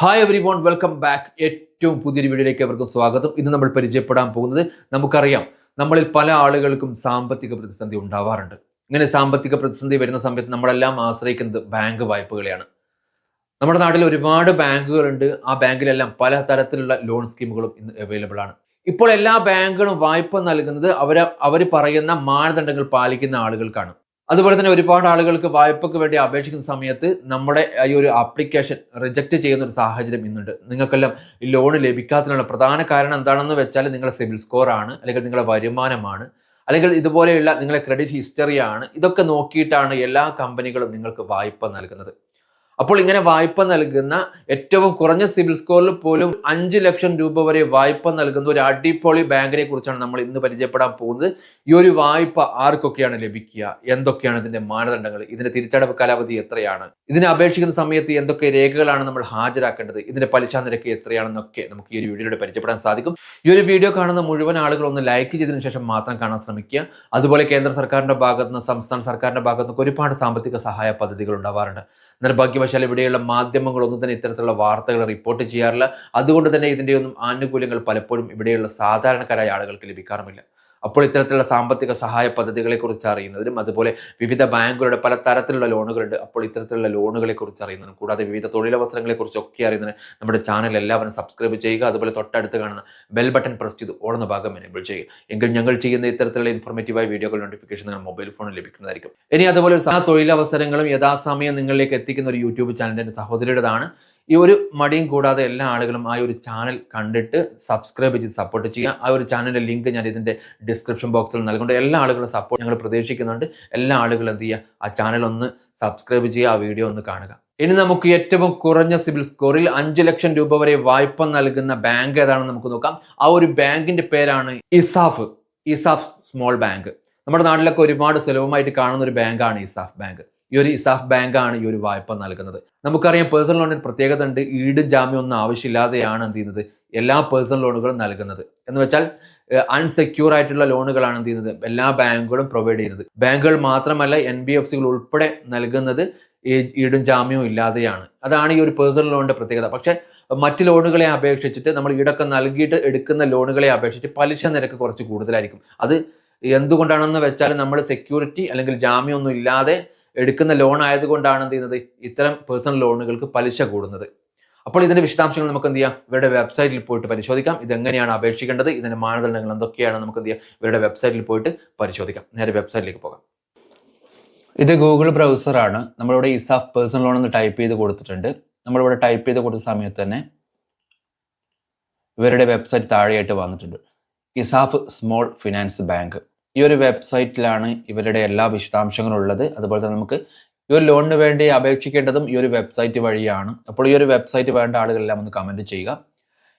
Hi everyone welcome back ഏറ്റവും പുതിയൊരു വീഡിയോയിലേക്ക് അവർക്ക് സ്വാഗതം. ഇന്ന് നമ്മൾ പരിചയപ്പെടാൻ പോകുന്നത് നമുക്കറിയാം നമ്മളിൽ പല ആളുകൾക്കും സാമ്പത്തിക പ്രതിസന്ധി ഉണ്ടാവാറുണ്ട്. ഇങ്ങനെ സാമ്പത്തിക പ്രതിസന്ധി വരുന്ന സമയത്ത് നമ്മളെല്ലാം ആശ്രയിക്കുന്നത് ബാങ്ക് വായ്പകളെയാണ്. നമ്മുടെ നാട്ടിൽ ഒരുപാട് ബാങ്കുകളുണ്ട്. ആ ബാങ്കിലെല്ലാം പല തരത്തിലുള്ള ലോൺ സ്കീമുകളും ഇന്ന് അവൈലബിൾ ആണ്. ഇപ്പോൾ എല്ലാ ബാങ്കുകളും വായ്പ നൽകുന്നത് അവർ അവർ പറയുന്ന മാനദണ്ഡങ്ങൾ പാലിക്കുന്ന ആളുകൾക്കാണ്. അതുപോലെ തന്നെ ഒരുപാട് ആളുകൾക്ക് വായ്പക്ക് വേണ്ടി അപേക്ഷിക്കുന്ന സമയത്ത് നമ്മുടെ ഈ ഒരു ആപ്ലിക്കേഷൻ റിജക്റ്റ് ചെയ്യുന്ന ഒരു സാഹചര്യം ഇന്നുണ്ട്. നിങ്ങൾക്കെല്ലാം ഈ ലോൺ ലഭിക്കാത്തതിനുള്ള പ്രധാന കാരണം എന്താണെന്ന് വെച്ചാൽ നിങ്ങളുടെ സിബിൽ സ്കോർ ആണ് അല്ലെങ്കിൽ നിങ്ങളുടെ വരുമാനമാണ് അല്ലെങ്കിൽ ഇതുപോലെയുള്ള നിങ്ങളുടെ ക്രെഡിറ്റ് ഹിസ്റ്ററിയാണ് ഇതൊക്കെ നോക്കിയിട്ടാണ് എല്ലാ കമ്പനികളും നിങ്ങൾക്ക് വായ്പ നൽകുന്നത്. അപ്പോൾ ഇങ്ങനെ വായ്പ നൽകുന്ന ഏറ്റവും കുറഞ്ഞ സിവിൽ സ്കോറിൽ പോലും അഞ്ച് ലക്ഷം രൂപ വരെ വായ്പ നൽകുന്ന ഒരു അടിപൊളി ബാങ്കിനെ കുറിച്ചാണ് നമ്മൾ ഇന്ന് പരിചയപ്പെടാൻ പോകുന്നത്. ഈ ഒരു വായ്പ ആർക്കൊക്കെയാണ് ലഭിക്കുക? എന്തൊക്കെയാണ് ഇതിന്റെ മാനദണ്ഡങ്ങൾ? ഇതിന്റെ തിരിച്ചടവ് കാലാവധി എത്രയാണ്? ഇതിനെ അപേക്ഷിക്കുന്ന സമയത്ത് എന്തൊക്കെ രേഖകളാണ് നമ്മൾ ഹാജരാക്കേണ്ടത്? ഇതിന്റെ പലിശ നിരക്ക് എത്രയാണെന്നൊക്കെ നമുക്ക് ഈ ഒരു വീഡിയോയിലൂടെ പരിചയപ്പെടാൻ സാധിക്കും. ഈ ഒരു വീഡിയോ കാണുന്ന മുഴുവൻ ആളുകൾ ഒന്ന് ലൈക്ക് ചെയ്തതിനു ശേഷം മാത്രം കാണാൻ ശ്രമിക്കുക. അതുപോലെ കേന്ദ്ര സർക്കാരിന്റെ ഭാഗത്തുനിന്ന് സംസ്ഥാന സർക്കാരിന്റെ ഭാഗത്തുനിന്ന് ഒരുപാട് സാമ്പത്തിക സഹായ പദ്ധതികൾ ഉണ്ടാവാറുണ്ട്. നിർഭാഗ്യവശാൽ ഇവിടെയുള്ള മാധ്യമങ്ങളൊന്നും തന്നെ ഇത്തരത്തിലുള്ള വാർത്തകൾ റിപ്പോർട്ട് ചെയ്യാറില്ല. അതുകൊണ്ട് തന്നെ ഇതിന്റെയൊന്നും ആനുകൂല്യങ്ങൾ പലപ്പോഴും ഇവിടെയുള്ള സാധാരണക്കാരായ ആളുകൾക്ക് ലഭിക്കാറുമില്ല. അപ്പോൾ ഇത്തരത്തിലുള്ള സാമ്പത്തിക സഹായ പദ്ധതികളെ കുറിച്ച് അറിയുന്നതിനും അതുപോലെ വിവിധ ബാങ്കുകളുടെ പല തരത്തിലുള്ള ലോണുകളുണ്ട്. അപ്പോൾ ഇത്തരത്തിലുള്ള ലോണുകളെ കുറിച്ച് അറിയുന്നതിനും കൂടാതെ വിവിധ തൊഴിലവസരങ്ങളെ കുറിച്ചൊക്കെ അറിയുന്നതിന് നമ്മുടെ ചാനൽ എല്ലാവരും സബ്സ്ക്രൈബ് ചെയ്യുക. അതുപോലെ തൊട്ടടുത്ത് കാണുന്ന ബെൽ ബട്ടൺ പ്രസ് ചെയ്ത് ഓടുന്ന ഭാഗം എനേബിൾ ചെയ്യുക. എങ്കിൽ ഞങ്ങൾ ചെയ്യുന്ന ഇത്തരത്തിലുള്ള ഇൻഫോർമേറ്റീവായ വീഡിയോകൾ നോട്ടിഫിക്കേഷൻ നിങ്ങൾ മൊബൈൽ ഫോണിൽ ലഭിക്കുന്നതായിരിക്കും. ഇനി അതുപോലെ ആ തൊഴിലവസരങ്ങളും യഥാസമയം നിങ്ങളിലേക്ക് എത്തിക്കുന്ന ഒരു യൂട്യൂബ് ചാനലിന്റെ സഹോദരിയുടേതാണ്. ഈ ഒരു മടിയും കൂടാതെ എല്ലാ ആളുകളും ആ ഒരു ചാനൽ കണ്ടിട്ട് സബ്സ്ക്രൈബ് ചെയ്ത് സപ്പോർട്ട് ചെയ്യുക. ആ ഒരു ചാനലിന്റെ ലിങ്ക് ഞാൻ ഇതിന്റെ ഡിസ്ക്രിപ്ഷൻ ബോക്സിൽ നൽകുന്നുണ്ട്. എല്ലാ ആളുകളും സപ്പോർട്ട് ഞങ്ങൾ പ്രതീക്ഷിക്കുന്നുണ്ട്. എല്ലാ ആളുകളും എന്ത് ചെയ്യുക? ആ ചാനൽ ഒന്ന് സബ്സ്ക്രൈബ് ചെയ്യുക ആ വീഡിയോ ഒന്ന് കാണുക. ഇനി നമുക്ക് ഏറ്റവും കുറഞ്ഞ സിവിൽ സ്കോറിൽ അഞ്ച് ലക്ഷം രൂപ വരെ വായ്പ നൽകുന്ന ബാങ്ക് ഏതാണെന്ന് നമുക്ക് നോക്കാം. ആ ഒരു ബാങ്കിന്റെ പേരാണ് ഇസാഫ്. ESAF small bank. നമ്മുടെ നാട്ടിലൊക്കെ ഒരുപാട് സുലഭമായിട്ട് കാണുന്ന ഒരു ബാങ്കാണ് ഇസാഫ് ബാങ്ക്. ഈ ഒരു ഇസാഫ് ബാങ്കാണ് ഈ ഒരു വായ്പ നൽകുന്നത്. നമുക്കറിയാം പേഴ്സണൽ ലോണിന് പ്രത്യേകത ഉണ്ട്. ഈട് ജാമ്യം ഒന്നും ആവശ്യമില്ലാതെയാണ് എന്ത് ചെയ്യുന്നത്? എല്ലാ പേഴ്സണൽ ലോണുകളും നൽകുന്നത്. എന്ന് വെച്ചാൽ അൺസെക്യൂർ ആയിട്ടുള്ള ലോണുകളാണ് എന്ത് ചെയ്യുന്നത്? എല്ലാ ബാങ്കുകളും പ്രൊവൈഡ് ചെയ്യുന്നത്. ബാങ്കുകൾ മാത്രമല്ല എൻ ബി എഫ് സികൾ ഉൾപ്പെടെ നൽകുന്നത് ഈടും ജാമ്യവും ഇല്ലാതെയാണ്. അതാണ് ഈ ഒരു പേഴ്സണൽ ലോണിന്റെ പ്രത്യേകത. പക്ഷെ മറ്റ് ലോണുകളെ അപേക്ഷിച്ചിട്ട് നമ്മൾ ഈടൊക്കെ നൽകിയിട്ട് എടുക്കുന്ന ലോണുകളെ അപേക്ഷിച്ച് പലിശ നിരക്ക് കുറച്ച് കൂടുതലായിരിക്കും. അത് എന്തുകൊണ്ടാണെന്ന് വെച്ചാൽ നമ്മൾ സെക്യൂരിറ്റി അല്ലെങ്കിൽ ജാമ്യമൊന്നും ഇല്ലാതെ എടുക്കുന്ന ലോൺ ആയതുകൊണ്ടാണ് എന്ത് ചെയ്യുന്നത്? ഇത്തരം പേഴ്സണൽ ലോണുകൾക്ക് പലിശ കൂടുന്നത്. അപ്പോൾ ഇതിന്റെ വിശദാംശങ്ങൾ നമുക്ക് എന്ത് ചെയ്യാം? ഇവരുടെ വെബ്സൈറ്റിൽ പോയിട്ട് പരിശോധിക്കാം. ഇതെങ്ങനെയാണ് അപേക്ഷിക്കേണ്ടത്? ഇതിന്റെ മാനദണ്ഡങ്ങൾ എന്തൊക്കെയാണ്? നമുക്ക് എന്ത് ചെയ്യാം? ഇവരുടെ വെബ്സൈറ്റിൽ പോയിട്ട് പരിശോധിക്കാം. നേരെ വെബ്സൈറ്റിലേക്ക് പോകാം. ഇത് ഗൂഗിൾ ബ്രൗസറാണ് നമ്മളിവിടെ ഇസാഫ് പേഴ്സണൽ ലോൺ എന്ന് ടൈപ്പ് ചെയ്ത് കൊടുത്തിട്ടുണ്ട്. നമ്മളിവിടെ ടൈപ്പ് ചെയ്ത് കൊടുത്ത സമയത്ത് തന്നെ ഇവരുടെ വെബ്സൈറ്റ് താഴെയായിട്ട് വന്നിട്ടുണ്ട്. ഇസാഫ് സ്മോൾ ഫിനാൻസ് ബാങ്ക് ഈ ഒരു വെബ്സൈറ്റിലാണ് ഇവരുടെ എല്ലാ വിശദാംശങ്ങളും ഉള്ളത്. അതുപോലെ തന്നെ നമുക്ക് ഈ ഒരു ലോണിന് വേണ്ടി അപേക്ഷിക്കേണ്ടതും ഈ ഒരു വെബ്സൈറ്റ് വഴിയാണ്. അപ്പോൾ ഈ ഒരു വെബ്സൈറ്റ് വേണ്ട ആളുകളെല്ലാം ഒന്ന് കമന്റ് ചെയ്യുക.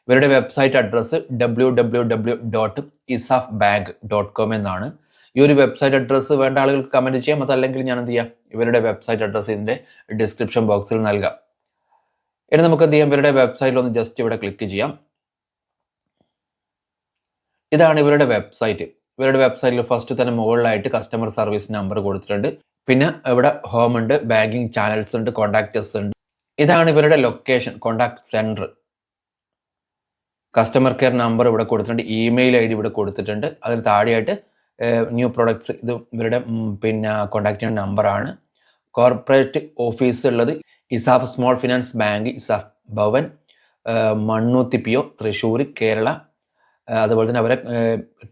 ഇവരുടെ website address W W W dot ESAF bank dot com എന്നാണ്. ഈ ഒരു വെബ്സൈറ്റ് അഡ്രസ്സ് വേണ്ട ആളുകൾക്ക് കമന്റ് ചെയ്യാം. അതല്ലെങ്കിൽ ഞാൻ എന്ത് ചെയ്യാം? ഇവരുടെ വെബ്സൈറ്റ് അഡ്രസ്സ് ഇതിന്റെ ഡിസ്ക്രിപ്ഷൻ ബോക്സിൽ നൽകാം. ഇനി നമുക്ക് എന്ത് ചെയ്യാം? ഇവരുടെ വെബ്സൈറ്റിൽ ഒന്ന് ജസ്റ്റ് ഇവിടെ ക്ലിക്ക് ചെയ്യാം. ഇതാണ് ഇവരുടെ വെബ്സൈറ്റ്. ഇവരുടെ വെബ്സൈറ്റിൽ ഫസ്റ്റ് തന്നെ മുകളിലായിട്ട് കസ്റ്റമർ സർവീസ് നമ്പർ കൊടുത്തിട്ടുണ്ട്. പിന്നെ ഇവിടെ ഹോം ഉണ്ട് ബാങ്കിങ് ചാനൽസ് ഉണ്ട് കോണ്ടാക്ടേഴ്സ് ഉണ്ട്. ഇതാണ് ഇവരുടെ location contact centre customer care number ഇവിടെ കൊടുത്തിട്ടുണ്ട് ഇമെയിൽ ഐ ഡി ഇവിടെ കൊടുത്തിട്ടുണ്ട്. അതിന് താഴെയായിട്ട് ന്യൂ പ്രൊഡക്ട്സ് ഇത് ഇവരുടെ പിന്നെ കോണ്ടാക്ട് ചെയ്യുന്ന നമ്പറാണ് കോർപ്പറേറ്റ് ഓഫീസ് ഉള്ളത് ESAF small finance bank ESAF Bhavan Mannuthy P O Thrissur Kerala അതുപോലെ തന്നെ അവരെ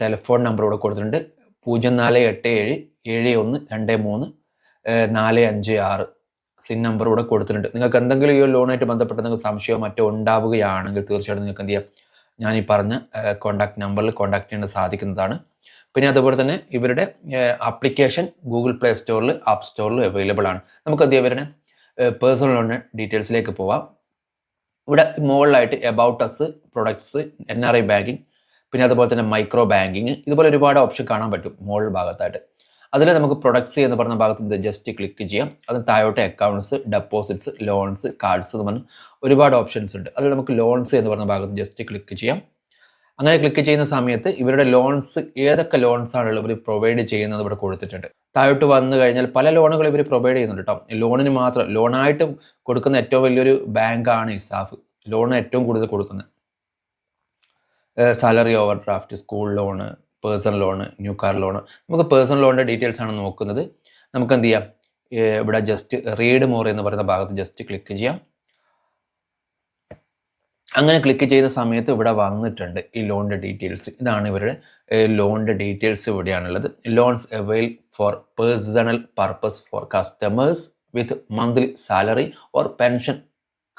ടെലിഫോൺ നമ്പർ ഇവിടെ കൊടുത്തിട്ടുണ്ട്. പൂജ്യം നാല് എട്ട് ഏഴ് ഏഴ് ഒന്ന് രണ്ട് മൂന്ന് നാല് അഞ്ച് ആറ് സിൻ നമ്പർ ഇവിടെ കൊടുത്തിട്ടുണ്ട്. നിങ്ങൾക്ക് എന്തെങ്കിലും ഈ ലോണായിട്ട് ബന്ധപ്പെട്ട് നിങ്ങൾക്ക് സംശയമോ മറ്റോ ഉണ്ടാവുകയാണെങ്കിൽ തീർച്ചയായിട്ടും നിങ്ങൾക്ക് എന്ത് ചെയ്യാം? ഞാൻ ഈ പറഞ്ഞ കോൺടാക്ട് നമ്പറിൽ കോൺടാക്ട് ചെയ്യാൻ സാധിക്കുന്നതാണ്. പിന്നെ അതുപോലെ തന്നെ ഇവരുടെ ആപ്ലിക്കേഷൻ ഗൂഗിൾ പ്ലേ സ്റ്റോറിൽ ആപ്പ് സ്റ്റോറിൽ അവൈലബിൾ ആണ്. നമുക്ക് എന്ത് ഇവരുടെ പേഴ്സണൽ ലോൺ ഡീറ്റെയിൽസിലേക്ക് പോവാം. ഇവിടെ മുകളിലായിട്ട് about us products N R I banking പിന്നെ അതുപോലെ തന്നെ മൈക്രോ ബാങ്കിങ് ഇതുപോലെ ഒരുപാട് ഓപ്ഷൻ കാണാൻ പറ്റും മോൾ ഭാഗത്തായിട്ട്. അതിൽ നമുക്ക് പ്രൊഡക്ട്സ് എന്ന് പറഞ്ഞ ഭാഗത്ത് ജസ്റ്റ് ക്ലിക്ക് ചെയ്യാം. അതിന് താഴോട്ട് അക്കൗണ്ട്സ് ഡെപ്പോസിറ്റ്സ് ലോൺസ് കാർഡ്സ് എന്ന് പറഞ്ഞ ഒരുപാട് ഓപ്ഷൻസ് ഉണ്ട്. അതിൽ നമുക്ക് ലോൺസ് എന്ന് പറഞ്ഞ ഭാഗത്ത് ജസ്റ്റ് ക്ലിക്ക് ചെയ്യാം. അങ്ങനെ ക്ലിക്ക് ചെയ്യുന്ന സമയത്ത് ഇവരുടെ ലോൺസ് ഏതൊക്കെ ലോൺസ് ആണ് ഇവർ പ്രൊവൈഡ് ചെയ്യുന്നത് ഇവിടെ കൊടുത്തിട്ടുണ്ട്. താഴോട്ട് വന്നു കഴിഞ്ഞാൽ പല ലോണുകൾ ഇവർ പ്രൊവൈഡ് ചെയ്യുന്നുണ്ട് കേട്ടോ. ലോണിന് മാത്രം ലോണായിട്ട് കൊടുക്കുന്ന ഏറ്റവും വലിയൊരു ബാങ്കാണ് ഇസാഫ് ലോൺ ഏറ്റവും കൂടുതൽ കൊടുക്കുന്നത്. Salary overdraft school loan personal loan new car loan നമുക്ക് പേഴ്സണൽ ലോണിന്റെ ഡീറ്റെയിൽസ് ആണ് നോക്കുന്നത്. നമുക്ക് എന്ത് ചെയ്യാം? ഇവിടെ ജസ്റ്റ് റീഡ് മോർ എന്ന് പറയുന്ന ഭാഗത്ത് ജസ്റ്റ് ക്ലിക്ക് ചെയ്യാം. അങ്ങനെ ക്ലിക്ക് ചെയ്യുന്ന സമയത്ത് ഇവിടെ വന്നിട്ടുണ്ട് ഈ ലോണിന്റെ ഡീറ്റെയിൽസ് ഇതാണ് ഇവരുടെ ലോണിന്റെ details ഇവിടെയാണുള്ളത്. Loans avail for personal purpose for customers with monthly salary or pension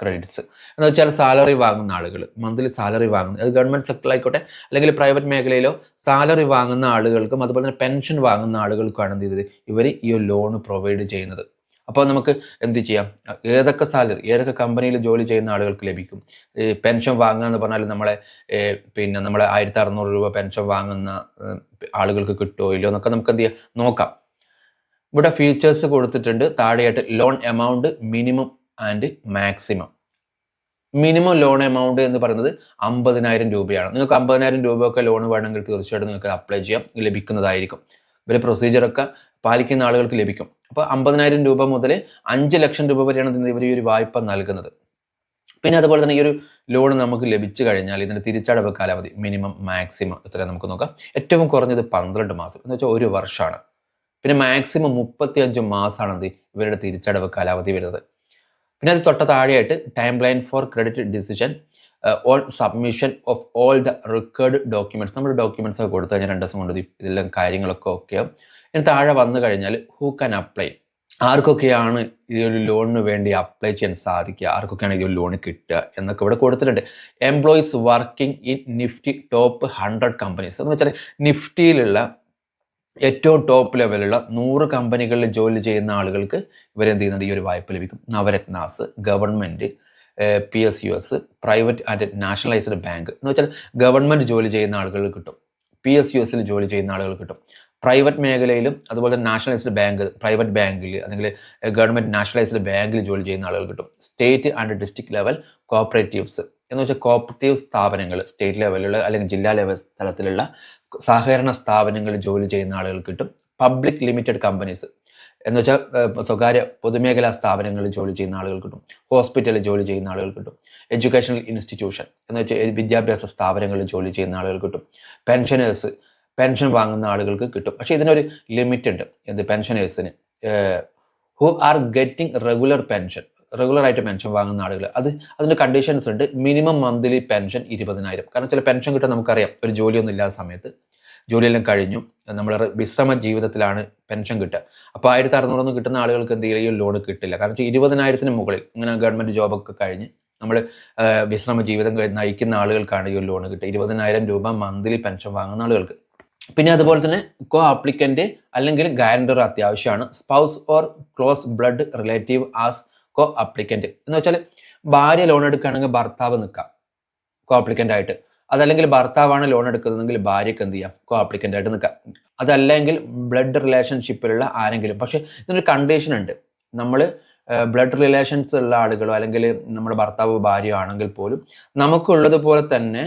credits എന്ന് വെച്ചാൽ സാലറി വാങ്ങുന്ന ആളുകൾ മന്ത്ലി സാലറി വാങ്ങുന്ന അത് ഗവൺമെന്റ് സെക്ടറിലായിക്കോട്ടെ അല്ലെങ്കിൽ പ്രൈവറ്റ് മേഖലയിലോ സാലറി വാങ്ങുന്ന ആളുകൾക്കും അതുപോലെ തന്നെ പെൻഷൻ വാങ്ങുന്ന ആളുകൾക്കുമാണ് എന്ത് ചെയ്തത് ഇവർ ഈ ഒരു ലോൺ പ്രൊവൈഡ് ചെയ്യുന്നത്. അപ്പോൾ നമുക്ക് എന്ത് ചെയ്യാം? ഏതൊക്കെ സാലറി ഏതൊക്കെ കമ്പനിയിൽ ജോലി ചെയ്യുന്ന ആളുകൾക്ക് ലഭിക്കും? പെൻഷൻ വാങ്ങുക എന്ന് പറഞ്ഞാൽ നമ്മളെ പിന്നെ നമ്മളെ ആയിരത്തി അറുന്നൂറ് രൂപ പെൻഷൻ വാങ്ങുന്ന ആളുകൾക്ക് കിട്ടുമോ ഇല്ലയോ എന്നൊക്കെ നമുക്ക് എന്ത് ചെയ്യാം? നോക്കാം. ഇവിടെ ഫീച്ചേഴ്സ് കൊടുത്തിട്ടുണ്ട്. താഴെയായിട്ട് loan amount minimum and maximum minimum loan amount എന്ന് പറയുന്നത് അമ്പതിനായിരം രൂപയാണ്. നിങ്ങൾക്ക് അമ്പതിനായിരം രൂപയൊക്കെ ലോൺ വേണമെങ്കിൽ തീർച്ചയായിട്ടും നിങ്ങൾക്ക് അപ്ലൈ ചെയ്യാം. ലഭിക്കുന്നതായിരിക്കും. ഇവരെ പ്രൊസീജിയറൊക്കെ പാലിക്കുന്ന ആളുകൾക്ക് ലഭിക്കും. അപ്പോൾ അമ്പതിനായിരം രൂപ മുതൽ അഞ്ച് ലക്ഷം രൂപ വരെയാണ് ഇവർ ഈ ഒരു വായ്പ നൽകുന്നത്. പിന്നെ അതുപോലെ തന്നെ ഈ ഒരു ലോൺ നമുക്ക് ലഭിച്ചു കഴിഞ്ഞാൽ ഇതിന്റെ തിരിച്ചടവ് കാലാവധി മിനിമം മാക്സിമം എത്ര നമുക്ക് നോക്കാം. ഏറ്റവും കുറഞ്ഞത് പന്ത്രണ്ട് മാസം എന്ന് വെച്ചാൽ ഒരു വർഷമാണ്. പിന്നെ മാക്സിമം മുപ്പത്തി അഞ്ച് മാസമാണ് ഇവരുടെ തിരിച്ചടവ് കാലാവധി വരുന്നത്. പിന്നെ അത് തൊട്ട താഴെയായിട്ട് time line for credit decision all submission of all the recorded documents നമ്മുടെ ഡോക്യുമെന്റ്സ് ഒക്കെ കൊടുത്തു കഴിഞ്ഞാൽ രണ്ട് ദിവസം കൊണ്ട് ഇത് ഇതെല്ലാം കാര്യങ്ങളൊക്കെ ഓക്കെ ഇനി താഴെ വന്നു കഴിഞ്ഞാൽ ഹൂ കാൻ അപ്ലൈ ആർക്കൊക്കെയാണ് ഈ ഒരു ലോണിന് വേണ്ടി അപ്ലൈ ചെയ്യാൻ സാധിക്കുക? ആർക്കൊക്കെയാണ് ഈ ഒരു ലോൺ കിട്ടുക എന്നൊക്കെ ഇവിടെ കൊടുത്തിട്ടുണ്ട്. Employees working in Nifty top hundred companies എന്ന് വെച്ചാൽ നിഫ്റ്റിയിലുള്ള ഏറ്റവും ടോപ്പ് ലെവലുള്ള നൂറ് കമ്പനികളിൽ ജോലി ചെയ്യുന്ന ആളുകൾക്ക് ഇവരെന്ത് ചെയ്യുന്നുണ്ട്? ഈ ഒരു വായ്പ ലഭിക്കും. Navratnas government P S U S private and nationalised bank എന്ന് വെച്ചാൽ ഗവൺമെന്റ് ജോലി ചെയ്യുന്ന ആളുകൾ കിട്ടും. പി എസ് യു എസിൽ ജോലി ചെയ്യുന്ന ആളുകൾ കിട്ടും. പ്രൈവറ്റ് മേഖലയിലും അതുപോലെ തന്നെ നാഷണലൈസ്ഡ് ബാങ്ക് പ്രൈവറ്റ് ബാങ്കിൽ അല്ലെങ്കിൽ ഗവൺമെന്റ് നാഷണലൈസ്ഡ് ബാങ്കിൽ ജോലി ചെയ്യുന്ന ആളുകൾ കിട്ടും. State and district level cooperatives എന്ന് വെച്ചാൽ കോപ്പറേറ്റീവ് സ്ഥാപനങ്ങൾ സ്റ്റേറ്റ് ലെവലിലുള്ള അല്ലെങ്കിൽ ജില്ലാ ലെവൽ തലത്തിലുള്ള സഹകരണ സ്ഥാപനങ്ങളിൽ ജോലി ചെയ്യുന്ന ആളുകൾക്ക് കിട്ടും. പബ്ലിക് ലിമിറ്റഡ് കമ്പനീസ് എന്ന് വെച്ചാൽ സ്വകാര്യ പൊതുമേഖലാ സ്ഥാപനങ്ങളിൽ ജോലി ചെയ്യുന്ന ആളുകൾക്ക് കിട്ടും. ഹോസ്പിറ്റലിൽ ജോലി ചെയ്യുന്ന ആളുകൾക്ക് കിട്ടും. എഡ്യൂക്കേഷണൽ ഇൻസ്റ്റിറ്റ്യൂഷൻ എന്ന് വെച്ചാൽ വിദ്യാഭ്യാസ സ്ഥാപനങ്ങളിൽ ജോലി ചെയ്യുന്ന ആളുകൾക്ക് കിട്ടും. പെൻഷനേഴ്സ് പെൻഷൻ വാങ്ങുന്ന ആളുകൾക്ക് കിട്ടും. പക്ഷേ ഇതിനൊരു ലിമിറ്റ് ഉണ്ട്. എന്ത്? പെൻഷനേഴ്സിന് who are getting regular pension regular ആയിട്ട് പെൻഷൻ വാങ്ങുന്ന ആളുകൾ അത് അതിന്റെ കണ്ടീഷൻസ് ഉണ്ട്. മിനിമം മന്ത്ലി പെൻഷൻ ഇരുപതിനായിരം. കാരണം ചില പെൻഷൻ കിട്ടാൻ നമുക്കറിയാം. ഒരു ജോലിയൊന്നും ഇല്ലാത്ത സമയത്ത്. ജോലിയെല്ലാം കഴിഞ്ഞു. നമ്മൾ വിശ്രമ ജീവിതത്തിലാണ് പെൻഷൻ കിട്ടുക. അപ്പോൾ ആയിരത്തി അറുന്നൂറൊന്നും കിട്ടുന്ന ആളുകൾക്ക് എന്ത് ചെയ്യും? ലോൺ കിട്ടില്ല. കാരണം വെച്ചാൽ ഇരുപതിനായിരത്തിന് മുകളിൽ ഇങ്ങനെ ഗവൺമെന്റ് ജോബൊക്കെ കഴിഞ്ഞ് നമ്മൾ വിശ്രമ ജീവിതം നയിക്കുന്ന ആളുകൾക്കാണ് ഈ ഒരു ലോൺ കിട്ടുക. ഇരുപതിനായിരം രൂപ മന്ത്ലി പെൻഷൻ വാങ്ങുന്ന ആളുകൾക്ക്. പിന്നെ അതുപോലെ തന്നെ കോ ആപ്ലിക്കന്റ് അല്ലെങ്കിൽ ഗ്യാരണ്ടർ അത്യാവശ്യമാണ്. Spouse or close blood relative as co applicant എന്ന് വെച്ചാൽ ഭാര്യ ലോൺ എടുക്കുകയാണെങ്കിൽ ഭർത്താവ് നിൽക്കാം കോ ആപ്ലിക്കന്റ് ആയിട്ട്. അതല്ലെങ്കിൽ ഭർത്താവാണ് ലോൺ എടുക്കുന്നതെങ്കിൽ ഭാര്യയ്ക്ക് എന്ത് ചെയ്യാം? കോ ആപ്ലിക്കന്റ് ആയിട്ട് നിൽക്കാം. അതല്ലെങ്കിൽ ബ്ലഡ് റിലേഷൻഷിപ്പിലുള്ള ആരെങ്കിലും. പക്ഷേ ഇതിനൊരു കണ്ടീഷൻ ഉണ്ട്. നമ്മൾ ബ്ലഡ് റിലേഷൻസ് ഉള്ള ആളുകളോ അല്ലെങ്കിൽ നമ്മുടെ ഭർത്താവ് ഭാര്യയോ ആണെങ്കിൽ പോലും നമുക്കുള്ളതുപോലെ തന്നെ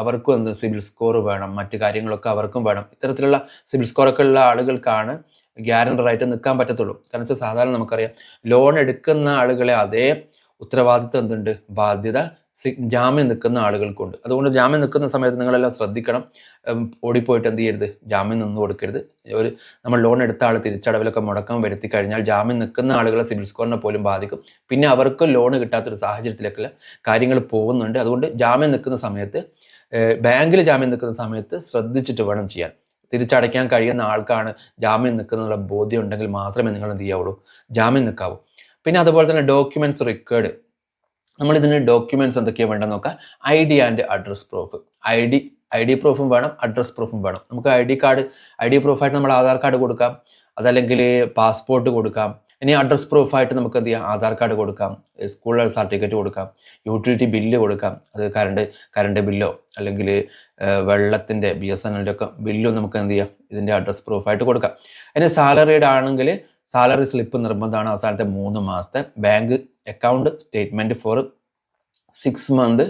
അവർക്കും എന്ത് സിബിൽ സ്കോർ വേണം. മറ്റു കാര്യങ്ങളൊക്കെ അവർക്കും വേണം. ഇത്തരത്തിലുള്ള സിബിൽ സ്കോറൊക്കെ ഉള്ള ആളുകൾക്കാണ് ഗ്യാരണ്ടറായിട്ട് നിൽക്കാൻ പറ്റത്തുള്ളൂ. കാരണം വെച്ചാൽ സാധാരണ നമുക്കറിയാം ലോൺ എടുക്കുന്ന ആളുകളെ അതേ ഉത്തരവാദിത്വം എന്തുണ്ട്? ബാധ്യത ജാമ്യം നിൽക്കുന്ന ആളുകൾക്കുണ്ട്. അതുകൊണ്ട് ജാമ്യം നിൽക്കുന്ന സമയത്ത് നിങ്ങളെല്ലാം ശ്രദ്ധിക്കണം. ഓടിപ്പോയിട്ട് എന്ത് ചെയ്യരുത്? ജാമ്യം നിന്ന് കൊടുക്കരുത്. ഒരു നമ്മൾ ലോൺ എടുത്ത ആൾ തിരിച്ചടവിലൊക്കെ മുടക്കം വരുത്തി കഴിഞ്ഞാൽ ജാമ്യം നിൽക്കുന്ന ആളുകളെ സിവിൽ സ്കോറിനെ പോലും ബാധിക്കും. പിന്നെ അവർക്ക് ലോൺ കിട്ടാത്തൊരു സാഹചര്യത്തിലൊക്കെ കാര്യങ്ങൾ പോകുന്നുണ്ട്. അതുകൊണ്ട് ജാമ്യം നിൽക്കുന്ന സമയത്ത് ബാങ്കിൽ ജാമ്യം നിൽക്കുന്ന സമയത്ത് ശ്രദ്ധിച്ചിട്ട് വേണം ചെയ്യാൻ. തിരിച്ചടയ്ക്കാൻ കഴിയുന്ന ആൾക്കാണ് ജാമ്യം നിൽക്കുന്നുള്ള ബോധ്യം ഉണ്ടെങ്കിൽ മാത്രമേ നിങ്ങൾ എന്ത് ചെയ്യാവുള്ളൂ? ജാമ്യം നിൽക്കാവൂ. പിന്നെ അതുപോലെ തന്നെ ഡോക്യുമെന്റ്സ് റിക്കേർഡ് നമ്മൾ ഇതിന് ഡോക്യുമെന്റ്സ് എന്തൊക്കെയാണ് വേണ്ടെന്ന് നോക്കാം I D and address proof I D I D പ്രൂഫും വേണം അഡ്രസ് പ്രൂഫും വേണം. നമുക്ക് I D card I D പ്രൂഫായിട്ട് നമ്മൾ ആധാർ കാർഡ് കൊടുക്കാം. അതല്ലെങ്കിൽ പാസ്പോർട്ട് കൊടുക്കാം. ഇനി അഡ്രസ് പ്രൂഫായിട്ട് നമുക്ക് എന്ത് ചെയ്യാം? ആധാർ കാർഡ് കൊടുക്കാം സ്കൂൾ സർട്ടിഫിക്കറ്റ് കൊടുക്കാം യൂട്ടിലിറ്റി ബില്ല് കൊടുക്കാം. അത് കറണ്ട് കറണ്ട് ബില്ലോ അല്ലെങ്കിൽ വെള്ളത്തിന്റെ ബി എസ് എൻ എല്ലിന്റെ ഒക്കെ ബില്ലും നമുക്ക് എന്ത് ചെയ്യാം? ഇതിന്റെ അഡ്രസ് പ്രൂഫായിട്ട് കൊടുക്കാം. ഇനി സാലറിയുടെ ആണെങ്കിൽ സാലറി സ്ലിപ്പ് നിർബന്ധമാണ് അവസാനത്തെ മൂന്ന് മാസത്തെ bank account statement for six month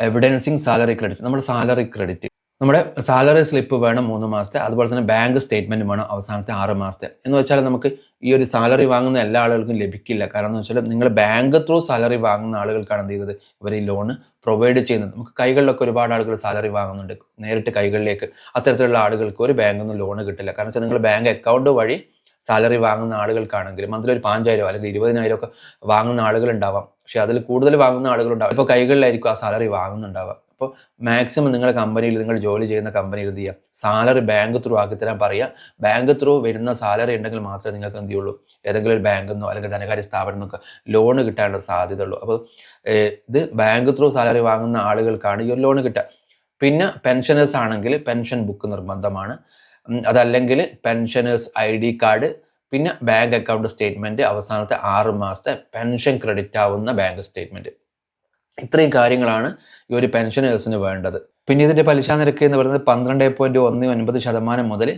evidencing salary credit നമ്മുടെ സാലറി ക്രെഡിറ്റ് നമ്മുടെ സാലറി സ്ലിപ്പ് വേണം മൂന്ന് മാസത്തെ അതുപോലെ തന്നെ ബാങ്ക് സ്റ്റേറ്റ്മെന്റ് വേണം അവസാനത്തെ ആറ് മാസത്തെ. എന്ന് വെച്ചാൽ നമുക്ക് ഈ ഒരു സാലറി വാങ്ങുന്ന എല്ലാ ആളുകൾക്കും ലഭിക്കില്ല. കാരണം എന്ന് വെച്ചാൽ നിങ്ങൾ ബാങ്ക് ത്രൂ സാലറി വാങ്ങുന്ന ആളുകൾക്കാണ് എന്ത് ചെയ്യുന്നത്? ഇവർ ഈ ലോണ് പ്രൊവൈഡ് ചെയ്യുന്നത്. നമുക്ക് കൈകളിലൊക്കെ ഒരുപാട് ആളുകൾ സാലറി വാങ്ങുന്നുണ്ട്. നേരിട്ട് കൈകളിലേക്ക് അത്തരത്തിലുള്ള ആളുകൾക്ക് ഒരു ബാങ്കിൽ നിന്ന് ലോണ് കിട്ടില്ല. കാരണം വെച്ചാൽ നിങ്ങൾ ബാങ്ക് അക്കൗണ്ട് വഴി സാലറി വാങ്ങുന്ന ആളുകൾക്കാണെങ്കിൽ മന്ത്ലി ഒരു പാഞ്ചായിരം അല്ലെങ്കിൽ ഇരുപതിനായിരം ഒക്കെ വാങ്ങുന്ന ആളുകൾ ഉണ്ടാവാം. പക്ഷെ അതിൽ കൂടുതൽ വാങ്ങുന്ന ആളുകളുണ്ടാവും ഇപ്പോൾ കൈകളിലായിരിക്കും ആ സാലറി വാങ്ങുന്നുണ്ടാവുക. അപ്പോൾ മാക്സിമം നിങ്ങളുടെ കമ്പനിയിൽ നിങ്ങൾ ജോലി ചെയ്യുന്ന കമ്പനിയിൽ എന്ത് ചെയ്യുക സാലറി ബാങ്ക് ത്രൂ ആക്കി തരാൻ പറയുക ബാങ്ക് ത്രൂ വരുന്ന സാലറി ഉണ്ടെങ്കിൽ മാത്രമേ നിങ്ങൾക്ക് എന്ത് ചെയ്യുള്ളൂ? ഏതെങ്കിലും ഒരു ബാങ്കിൽ അല്ലെങ്കിൽ ധനകാര്യ സ്ഥാപനം നിന്നൊക്കെ ലോൺ കിട്ടാനുള്ള സാധ്യതയുള്ളൂ. അപ്പോൾ ഇത് ബാങ്ക് ത്രൂ സാലറി വാങ്ങുന്ന ആളുകൾക്കാണ് ഈ ഒരു ലോൺ കിട്ടുക. പിന്നെ പെൻഷനേഴ്സ് ആണെങ്കിൽ പെൻഷൻ ബുക്ക് നിർബന്ധമാണ്. അതല്ലെങ്കിൽ പെൻഷനേഴ്സ് ഐ ഡി കാർഡ് പിന്നെ ബാങ്ക് അക്കൗണ്ട് സ്റ്റേറ്റ്മെന്റ് അവസാനത്തെ ആറ് മാസത്തെ പെൻഷൻ ക്രെഡിറ്റ് ആവുന്ന ബാങ്ക് സ്റ്റേറ്റ്മെന്റ് ഇത്രയും കാര്യങ്ങളാണ് ഈ ഒരു പെൻഷനേഴ്സിന് വേണ്ടത്. പിന്നെ ഇതിന്റെ പലിശ നിരക്ക് എന്ന് പറയുന്നത് പന്ത്രണ്ട് പോയിന്റ് ഒന്ന് ഒൻപത് ശതമാനം മുതൽ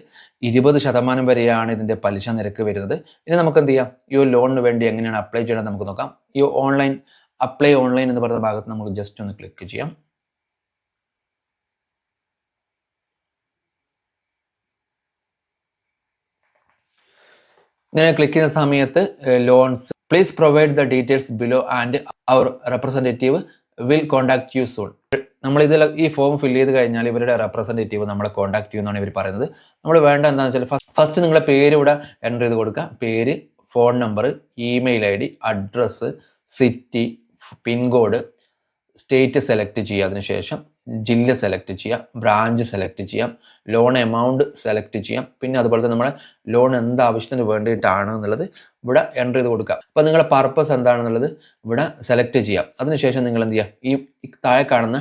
ഇരുപത് ശതമാനം വരെയാണ് ഇതിന്റെ പലിശ നിരക്ക് വരുന്നത്. ഇനി നമുക്ക് എന്ത് ചെയ്യാം? ഈ ഒരു ലോണിന് വേണ്ടി എങ്ങനെയാണ് അപ്ലൈ ചെയ്യേണ്ടത് നമുക്ക് നോക്കാം. ഈ ഓൺലൈൻ അപ്ലൈ ഓൺലൈൻ എന്ന് പറയുന്ന ഭാഗത്ത് നമുക്ക് ജസ്റ്റ് ഒന്ന് ക്ലിക്ക് ചെയ്യാം. ഇങ്ങനെ ക്ലിക്ക് ചെയ്യുന്ന സമയത്ത് loans please provide the details below and our representative will contact you soon നമ്മൾ ഇതിൽ ഈ ഫോം ഫില്ല് ചെയ്ത് കഴിഞ്ഞാൽ ഇവരുടെ റെപ്രസെന്റേറ്റീവ് നമ്മളെ കോൺടാക്ട് ചെയ്യുമെന്നാണ് ഇവർ പറയുന്നത്. നമ്മൾ വേണ്ട എന്താണെന്ന് വെച്ചാൽ ഫസ്റ്റ് നിങ്ങളുടെ പേര് ഇവിടെ എന്റർ ചെയ്ത് കൊടുക്കുക. പേര് phone number email I D address city pincode state select ചെയ്യുക. അതിനുശേഷം ജില്ല സെലക്ട് ചെയ്യാം ബ്രാഞ്ച് സെലക്ട് ചെയ്യാം ലോൺ എമൗണ്ട് സെലക്ട് ചെയ്യാം പിന്നെ അതുപോലെ തന്നെ നമ്മുടെ ലോൺ എന്ത് ആവശ്യത്തിന് വേണ്ടിയിട്ടാണ് എന്നുള്ളത് ഇവിടെ എന്റർ ചെയ്ത് കൊടുക്കുക. അപ്പോൾ നിങ്ങളുടെ പർപ്പസ് എന്താണെന്നുള്ളത് ഇവിടെ സെലക്ട് ചെയ്യാം അതിനുശേഷം നിങ്ങൾ എന്ത് ചെയ്യുക? ഈ താഴെ കാണുന്ന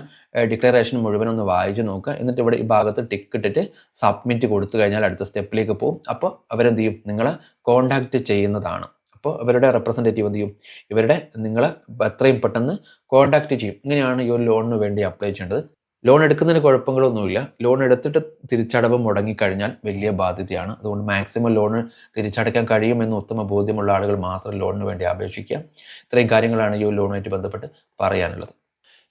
ഡിക്ലറേഷൻ മുഴുവൻ ഒന്ന് വായിച്ച് നോക്കുക. എന്നിട്ട് ഇവിടെ ഈ ഭാഗത്ത് ടിക്ക് ഇട്ടിട്ട് സബ്മിറ്റ് കൊടുത്തു കഴിഞ്ഞാൽ അടുത്ത സ്റ്റെപ്പിലേക്ക് പോകും. അപ്പോൾ അവരെന്ത് ചെയ്യും? നിങ്ങളെ കോൺടാക്റ്റ് ചെയ്യുന്നതാണ്. അപ്പോൾ ഇവരുടെ റെപ്രസെന്റേറ്റീവ് എന്ത് ചെയ്യും? ഇവരുടെ നിങ്ങളെ എത്രയും പെട്ടെന്ന് കോൺടാക്റ്റ് ചെയ്യും. ഇങ്ങനെയാണ് ഈ ഒരു ലോണിന് വേണ്ടി അപ്ലൈ ചെയ്യേണ്ടത്. ലോൺ എടുക്കുന്നതിന് കുഴപ്പങ്ങളൊന്നുമില്ല. ലോൺ എടുത്തിട്ട് തിരിച്ചടവ് മുടങ്ങിക്കഴിഞ്ഞാൽ വലിയ ബാധ്യതയാണ്. അതുകൊണ്ട് മാക്സിമം ലോൺ തിരിച്ചടയ്ക്കാൻ കഴിയുമെന്ന് ഉത്തമ ബോധ്യമുള്ള ആളുകൾ മാത്രം ലോണിന് വേണ്ടി അപേക്ഷിക്കുക. ഇത്രയും കാര്യങ്ങളാണ് ഈ ലോണുമായിട്ട് ബന്ധപ്പെട്ട് പറയാനുള്ളത്.